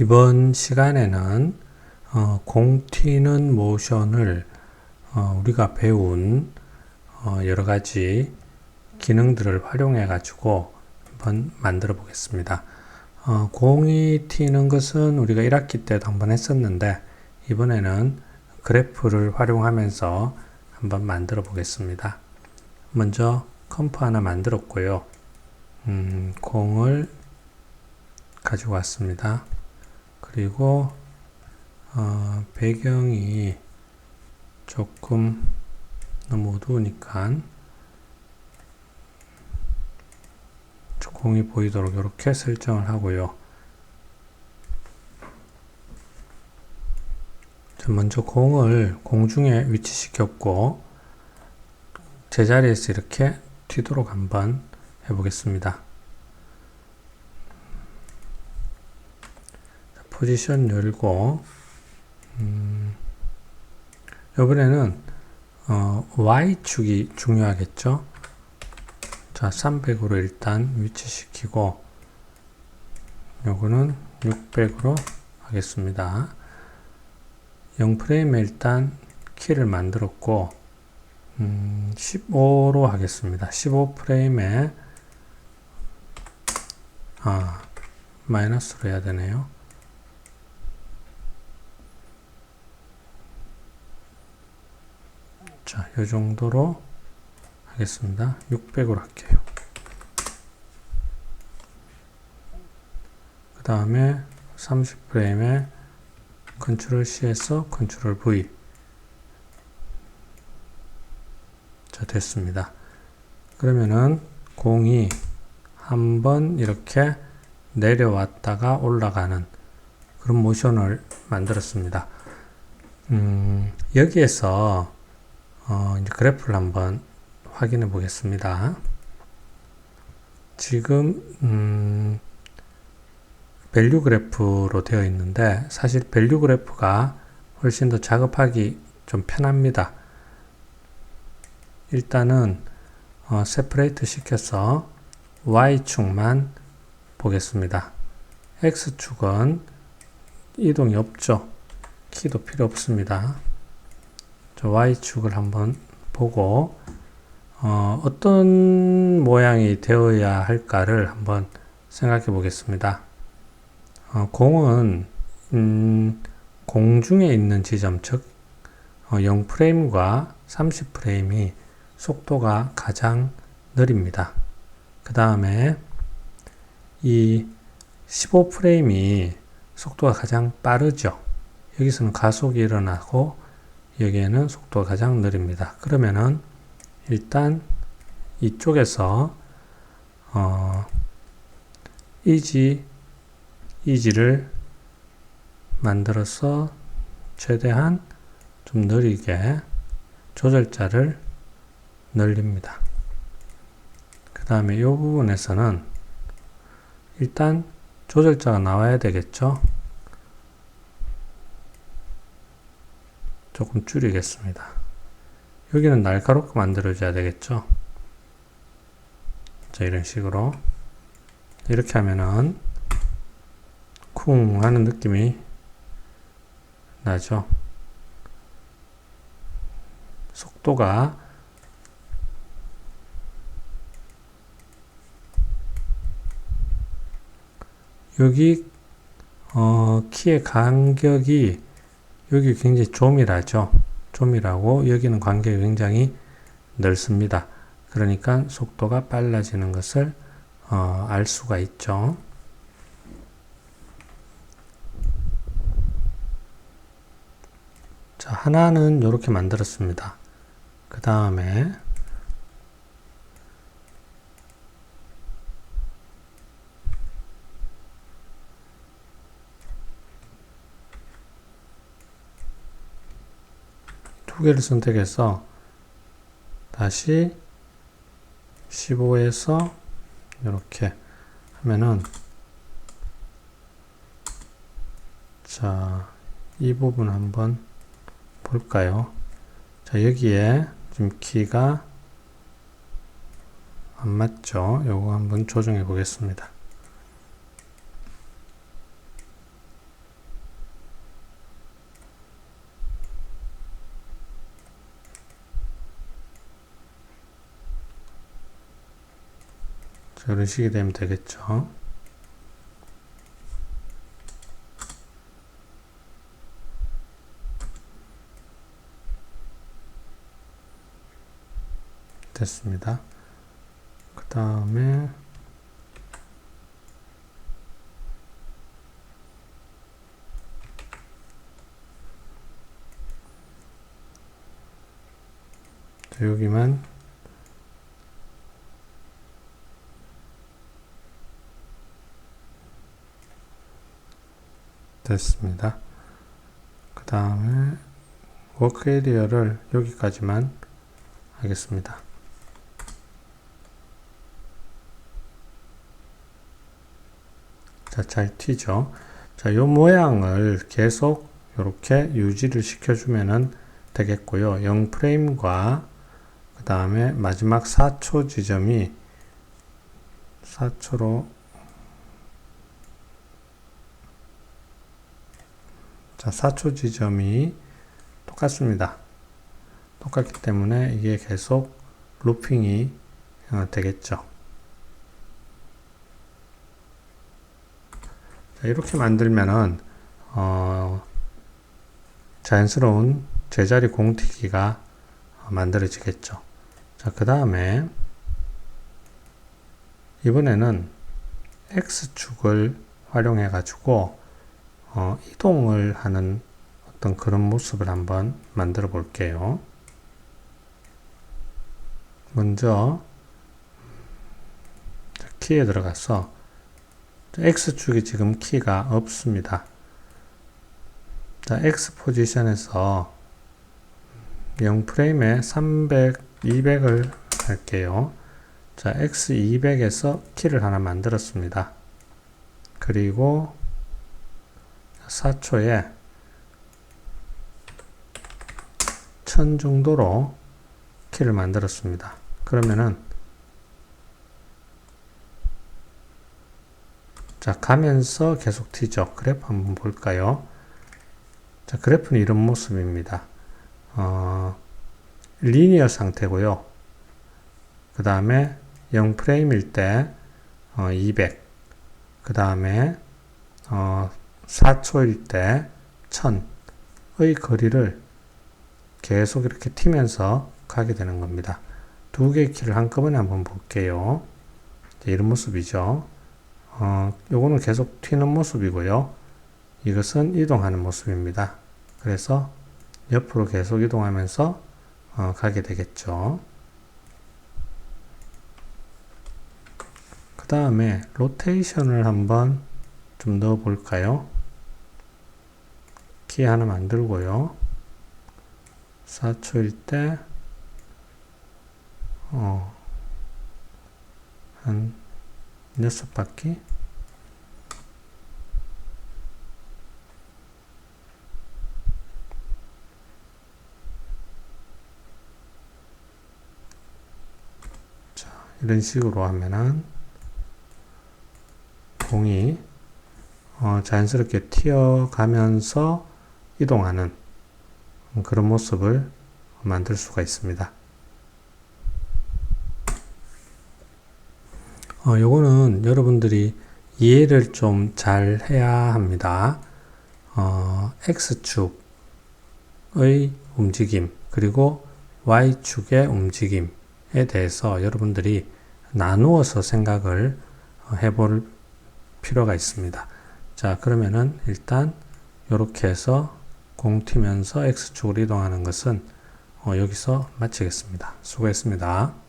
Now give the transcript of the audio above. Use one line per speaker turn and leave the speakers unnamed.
이번 시간에는 어, 공 튀는 모션을 어, 우리가 배운 어, 여러 가지 기능들을 활용해 가지고 한번 만들어 보겠습니다. 어, 공이 튀는 것은 우리가 1학기 때도 한번 했었는데 이번에는 그래프를 활용하면서 한번 만들어 보겠습니다. 먼저 컴프 하나 만들었고요. 음, 공을 가지고 왔습니다. 그리고 어, 배경이 조금 너무 어두우니까 공이 보이도록 이렇게 설정을 하고요. 먼저 공을 공중에 위치시켰고 제자리에서 이렇게 튀도록 한번 해보겠습니다. 포지션 열고 음, 이번에는 어, Y축이 중요하겠죠. 자, 300으로 일단 위치시키고 요거는 600으로 하겠습니다. 0프레임에 일단 키를 만들었고 음, 15로 하겠습니다. 15프레임에 아, 마이너스로 해야 되네요. 자, 이 정도로 하겠습니다. 600으로 할게요. 그 다음에 30프레임에 컨트롤 C에서 컨트롤 V 자 됐습니다. 그러면은 공이 한번 이렇게 내려왔다가 올라가는 그런 모션을 만들었습니다. 음, 여기에서 어, 이제 그래프를 한번 확인해 보겠습니다. 지금 음, 밸류 그래프로 되어 있는데 사실 밸류 그래프가 훨씬 더 작업하기 좀 편합니다. 일단은 어, 세퍼레이트 시켜서 Y축만 보겠습니다. X축은 이동이 없죠. 키도 필요 없습니다. Y축을 한번 보고 어, 떤 모양이 되어야 할까를 한번 생각해 보겠습니다. 어, 공은 음, 공중에 있는 지점 즉 어, 0프레임과 30프레임이 속도가 가장 느립니다. 그 다음에 이 15프레임이 속도가 가장 빠르죠. 여기서는 가속이 일어나고 여기에는 속도가 가장 느립니다. 그러면은 일단 이쪽에서 어, 이지 이지를 만들어서 최대한 좀 느리게 조절자를 늘립니다. 그 다음에 이 부분에서는 일단 조절자가 나와야 되겠죠. 조금 줄이겠습니다. 여기는 날카롭게 만들어줘야 되겠죠. 자, 이런 식으로. 이렇게 하면은 쿵 하는 느낌이 나죠. 속도가 여기 어, 키의 간격이 여기 굉장히 조밀하죠. 조밀하고 여기는 간격이 굉장히 넓습니다. 그러니까 속도가 빨라지는 것을 어, 알 수가 있죠. 자, 하나는 이렇게 만들었습니다. 그 다음에 두 개를 선택해서 다시 15에서 이렇게 하면은 자, 이 부분 한번 볼까요? 자, 여기에 지금 키가 안 맞죠? 요거 한번 조정해 보겠습니다. 자, 이런 식이 되면 되겠죠. 됐습니다. 그 다음에 자, 여기만 됐습니다. 그 다음에 워크 에리어를 여기까지만 하겠습니다. 자, 잘 튀죠. 자, 요 모양을 계속 이렇게 유지를 시켜주면은 되겠고요. 0프레임과 그 다음에 마지막 4초 지점이 4초로 자, 4초 지점이 똑같습니다. 똑같기 때문에 이게 계속 루핑이 어, 되겠죠. 자, 이렇게 만들면은 어, 자연스러운 제자리 공튀기가 만들어지겠죠. 자, 그 다음에 이번에는 X축을 활용해 가지고 어, 이동을 하는 어떤 그런 모습을 한번 만들어 볼게요. 먼저 키에 들어가서 X축이 지금 키가 없습니다. 자, X 포지션에서 0프레임에 300, 200을 할게요. 자, X200에서 키를 하나 만들었습니다. 그리고 4초에 1000 정도로 키를 만들었습니다. 그러면은 자 가면서 계속 튀죠. 그래프 한번 볼까요? 자 그래프는 이런 모습입니다. 어, 리니어 상태고요. 그 다음에 0프레임일 때 어, 200. 그 다음에 어, 4초일 때 1000의 거리를 계속 이렇게 튀면서 가게 되는 겁니다. 두 개의 키를 한꺼번에 한번 볼게요. 이런 모습이죠. 어, 요거는 계속 튀는 모습이고요. 이것은 이동하는 모습입니다. 그래서 옆으로 계속 이동하면서 어, 가게 되겠죠. 그 다음에 로테이션을 한번 좀 넣어 볼까요? 키 하나 만들고요. 4초일 때, 어, 한 6바퀴? 자, 이런 식으로 하면은 공이 어, 자연스럽게 튀어가면서 이동하는 그런 모습을 만들 수가 있습니다. 어, 요거는 여러분들이 이해를 좀 잘 해야 합니다. 어, X축의 움직임, 그리고 Y축의 움직임에 대해서 여러분들이 나누어서 생각을 해볼 필요가 있습니다. 자, 그러면은 일단 이렇게 해서 공 튀면서 X축으로 이동하는 것은 어, 여기서 마치겠습니다. 수고했습니다.